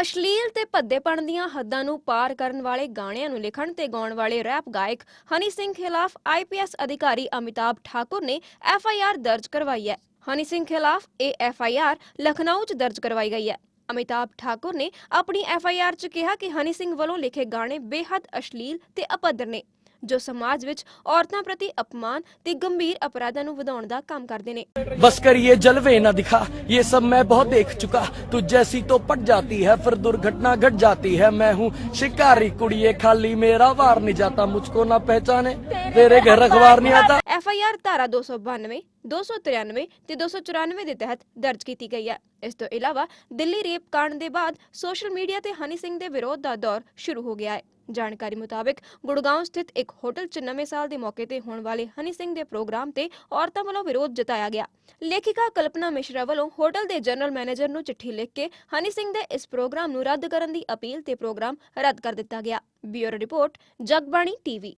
ਅਸ਼ਲੀਲ ਤੇ ਭੱਦੇਪਣ ਦੀਆਂ ਹੱਦਾਂ ਨੂੰ ਪਾਰ ਕਰਨ ਵਾਲੇ ਗਾਣਿਆਂ ਨੂੰ ਲਿਖਣ ਤੇ ਗਾਉਣ ਵਾਲੇ ਰੈਪ ਗਾਇਕ ਹਨੀ ਸਿੰਘ ਖਿਲਾਫ ਆਈਪੀਐਸ ਅਧਿਕਾਰੀ ਅਮਿਤਾਭ ਠਾਕੁਰ ਨੇ ਐਫਆਈਆਰ ਦਰਜ ਕਰਵਾਈ ਹੈ। ਹਨੀ ਸਿੰਘ ਖਿਲਾਫ ਇਹ ਐਫਆਈਆਰ ਲਖਨਊ 'ਚ ਦਰਜ ਕਰਵਾਈ ਗਈ ਹੈ। ਅਮਿਤਾਭ ਠਾਕੁਰ ਨੇ ਆਪਣੀ ਐਫਆਈਆਰ 'ਚ ਕਿਹਾ ਕਿ ਹਨੀ ਸਿੰਘ ਵੱਲੋਂ ਲਿਖੇ ਗਾਣੇ ਬੇਹੱਦ ਅਸ਼ਲੀਲ ਤੇ ਅਪੱਧਰ ਨੇ। ਜੋ ਸਮਾਜ ਵਿੱਚ ਔਰਤਾਂ ਪ੍ਰਤੀ ਅਪਮਾਨ ਤੇ ਗੰਭੀਰ ਅਪਰਾਧਾਂ ਨੂੰ ਵਧਾਉਣ ਦਾ ਕੰਮ ਕਰਦੇ ਨੇ। ਬਸ ਕਰੀਏ ਜਲਵੇ ਨਾ ਦਿਖਾ ਇਹ ਸਭ ਮੈਂ ਬਹੁਤ ਦੇਖ ਚੁਕਾ। ਤੂੰ ਜੈਸੀ ਤੋਂ ਪਟ ਜਾਤੀ ਹੈ ਫਿਰ ਦੁਰਘਟਨਾ ਘਟ ਜਾਤੀ ਹੈ। ਮੈਂ ਹੂੰ ਸ਼ਿਕਾਰੀ ਕੁੜੀਏ ਖਾਲੀ ਮੇਰਾ ਵਾਰ ਨਹੀਂ ਜਾਤਾ ਮੁਝਕੋ ਨਾ ਪਹਿਚਾਨੇ। ਤੇਰੇ ਘਰ ਅਖਬਾਰ ਨਹੀਂ ਆਤਾ। ਐਫ ਆਈ ਆਰ ਧਾਰਾ 292 293 ਤੇ 294 ਦੇ ਤਹਿਤ ਦਰਜ ਕੀਤੀ ਗਈ ਹੈ। ਇਸ ਤੋਂ ਇਲਾਵਾ ਦਿੱਲੀ ਰੇਪ ਕਾਂਡ ਦੇ ਬਾਅਦ ਸੋਸ਼ਲ ਮੀਡੀਆ ਤੇ ਹਨੀ ਸਿੰਘ ਦੇ ਵਿਰੋਧ ਦਾ ਦੌਰ ਸ਼ੁਰੂ ਹੋ ਗਿਆ ਹੈ। ਜਾਣਕਾਰੀ ਮੁਤਾਬਕ ਗੁੜਗਾਉਂ ਸਥਿਤ ਇੱਕ ਹੋਟਲ 'ਚ ਨਵੇਂ ਸਾਲ ਦੇ ਮੌਕੇ ਤੇ ਹੋਣ ਵਾਲੇ ਹਨੀ ਸਿੰਘ ਦੇ ਪ੍ਰੋਗਰਾਮ ਤੇ ਔਰਤਾਂ ਵੱਲੋਂ ਵਿਰੋਧ ਜਤਾਇਆ ਗਿਆ। ਲੇਖਿਕਾ ਕਲਪਨਾ ਮਿਸ਼ਰਾ ਵੱਲੋਂ ਹੋਟਲ ਦੇ ਜਨਰਲ ਮੈਨੇਜਰ ਨੂੰ ਚਿੱਠੀ ਲਿਖ ਕੇ ਹਨੀ ਸਿੰਘ ਦੇ ਇਸ ਪ੍ਰੋਗਰਾਮ ਨੂੰ ਰੱਦ ਕਰਨ ਦੀ ਅਪੀਲ ਤੇ ਪ੍ਰੋਗਰਾਮ ਰੱਦ ਕਰ ਦਿੱਤਾ ਗਿਆ। Bureau report, Jagbani TV.